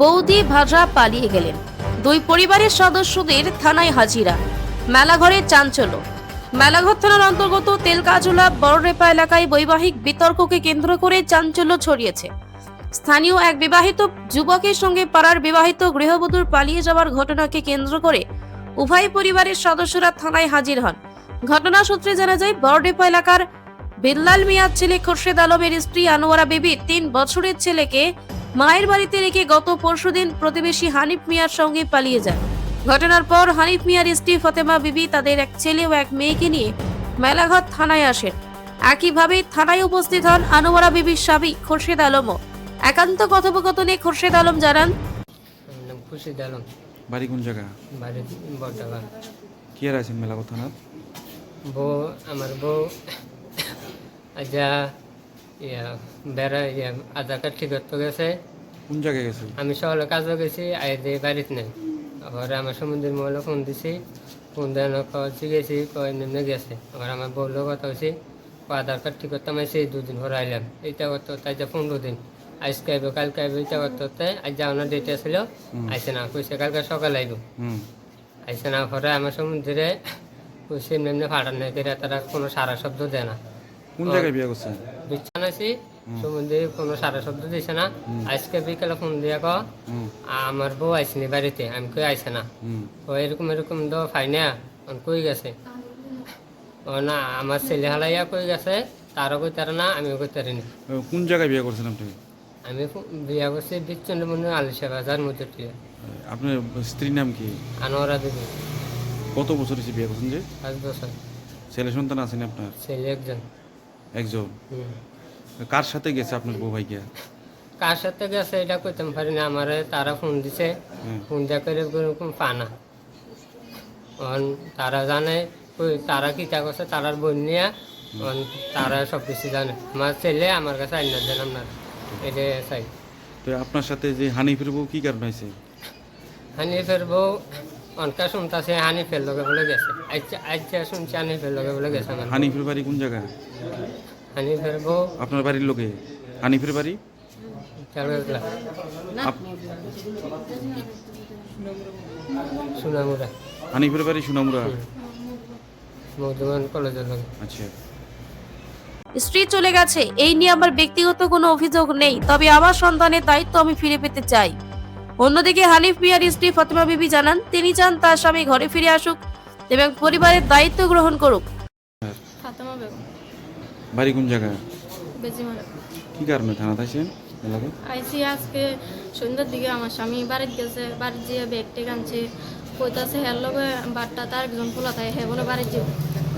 বৌদি ভাজা পালিয়ে গেলেন। দুই পরিবারের সদস্যদের থানায় হাজিরা। মেলাঘরে চাঞ্চল্য। মেলাঘর থানার অন্তর্গত তেলকাজলা বড়রেপা এলাকায় বৈবাহিক বিতর্ককে কেন্দ্র করে চাঞ্চল্য ছড়িয়েছে। স্থানীয় এক বিবাহিত যুবকের সঙ্গে পাড়ার বিবাহিত গৃহবধূর পালিয়ে যাওয়ার ঘটনাকে কেন্দ্র করে উভয় পরিবারের সদস্যরা থানায় হাজির হন। ঘটনা সূত্রে জানা যায় বড়ডেপা এলাকার বিল্লাল মিয়ার ছেলে খোরশেদ আলমের স্ত্রী আনোয়ারা বিবি তিন বছরের ছেলেকে মায়ের বাড়িতে রেখে গত পরশুদিন প্রতিবেশী হানিফ মিয়ার সঙ্গে পালিয়ে যায়। ঘটনার পর হানিফ মিয়ার স্ত্রী ফতেমা বিবি তাদের এক ছেলে ও এক মেয়েকে নিয়ে মেলাঘাট থানায় আসেন। একইভাবে থানায় উপস্থিত হন আনোয়ারা বিবির স্বামী খোরশেদ আলমও একান্ত কথোপকথনে খোরশেদ আলম জানান খুশি আলম। বাড়ি কোন জায়গা? বাড়ি বর্ধমান কি আর আছেন না বউ আমার বউ আজা ইয়া বেড়া ইয়া আধার কার্ড ঠিক করতে গেছে। কোন জায়গায় গেছে? আমি সকালে কাজও গেছি আই দিয়ে বাড়িতে নেই। আবার আমার সমুদ্রের মহলে ফোন দিছি। ফোন দেন কছি গেছি। কয় নেমে গেছে। আবার আমার বউলেও কথা হয়েছি আধার কার্ড ঠিক করতে আমি সেই দুদিন পর আইলাম। এইটা করতে তাই যে পনেরো দিন। আজকে আইব কালকে আইব এইটা করতে আজ যাওয়ানোর ডেট ছিল আইসে না কইছে কালকে সকালে আইব। আইসে না ঘরে আমার সমুদ্রে কইছে এমনি ফাটার নেই। করে তারা কোনো সারা শব্দ দেয় না। কোন জায়গায় বিয়ে করছে বিছানাছি সমুদ্রে কোনো সারা শব্দ দিছে না। আজকে বিকেলে ফোন দিয়ে ক আমার বউ আইসিনি বাড়িতে আমি কই আইসে না? ও এরকম এরকম তো ফাই না অন কই গেছে? ও না আমার ছেলে হালাইয়া কই গেছে তারও কই তার না আমিও কই তারি কোন জায়গায় বিয়ে করছেন আপনি? আমি বিয়া করছি বিচ্ছন্দ মনে আলিশা বাজার মধ্যে আপনার স্ত্রীর নাম কি? আনোয়ারা দিদি কত বছর হয়েছে বিয়ে করছেন যে? পাঁচ বছর। ছেলে সন্তান আছেন আপনার? ছেলে একজন। একজন। কার সাথে গেছে আপনার বউ ভাই গিয়া কার সাথে গেছে এটা কইতাম পারি না আমার তারা ফোন দিছে। ফোন দিয়া করে পানা। তারা জানে তারা কি তা করছে তারার বোন নিয়ে তারা সব কিছু জানে। আমার ছেলে আমার কাছে আইন না জানাম না এটা চাই। তো আপনার সাথে যে হানিফের বউ কি কারণ হয়েছে? হানিফের বউ অনকা শুনতাছে হানিফের লগে বলে গেছে। আচ্ছা আচ্ছা শুনছি হানিফের লগে বলে গেছে আমার হানিফের বাড়ি কোন জায়গা? হানিফের বউ আপনার বাড়ির লোকে? হানিফের বাড়ি? আপ- সুনামুরা হানিফের বাড়ি সুনামুরা মধুমান কলেজের লগে আচ্ছা। স্ত্রী চলে গেছে এই নিয়ে আমার ব্যক্তিগত কোনো অভিযোগ নেই তবে আমার সন্তানের দায়িত্ব আমি ফিরে পেতে চাই। অন্যদিকে হানিফ মিয়ার স্ত্রী ফাতেমা বিবি জানান তিনি চান তার স্বামী ঘরে ফিরে আসুক এবং পরিবারের দায়িত্ব গ্রহণ করুক। ফাতেমা বেগম। বাড়ি কোন জায়গা বেজিমারা কি কারণে? থানাতে আছেন আইসি আজকে সন্ধ্যার দিকে আমার স্বামী বাড়িতে গেছে বাড়িতে যেয়ে ব্যাগ টেক আনছে কইতাছে হের লগে বাট্টা তার একজন পোলা তাই হে বলে বাড়ি যাও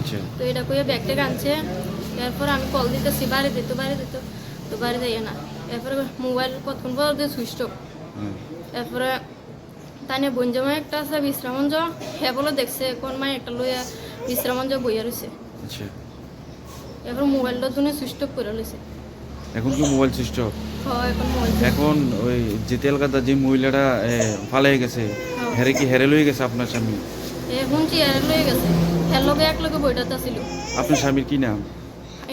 আচ্ছা। তো এটা কইয়ে ব্যাগ টেক আনছে এরপর আমি কল দিতেছি বাড়ি দিত বাড়ি দিত তো বাড়ি যাইয়ে না। এরপরে মোবাইল কতক্ষণ পর দিয়ে সুইচ অফ হ্যাঁ এরপরে তানে বঞ্জমা একটা আছে বিশ্রামঞ্জ। হে বলে দেখছে কোন মাই একটা লইয়া বিশ্রামঞ্জ বইয়া রয়েছে এরপর মোবাইলটা দুনে সুইচ অফ করে লইছে। এখন কি মোবাইল সিস্টেম হয় এখন মোবাইল এখন ওই যে তেলকাতা যে মহিলাটা পালাই গেছে হেরে কি হেরে লয়ে গেছে আপনার স্বামী? এখন চেয়ারে লয়ে গেছে। হের লগে এক লগে বইটাতে ছিল। আপনার স্বামীর কি নাম?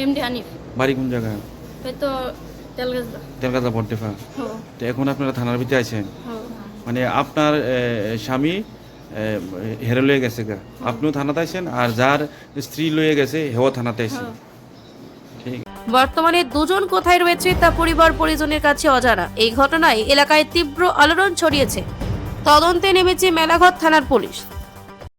এমডি হানিফ। বাড়ি কোন জায়গা হয়তো তেল গেছে তেলকাতা বড্ডেফা হো তো এখন আপনারা থানার ভিতরে আছেন। মানে আপনার স্বামী হেরে লয়ে গেছে গা। আপনিও থানাতে আছেন আর যার স্ত্রী লয়ে গেছে হেও থানাতে আছে। ঠিক। বর্তমানে দুজন কোথায় রয়েছে তা পরিবার পরিজনের কাছে অজানা। এই ঘটনায় এলাকায় তীব্র আলোড়ন ছড়িয়েছে। তদন্তে নেমেছে মেলাঘর থানার পুলিশ।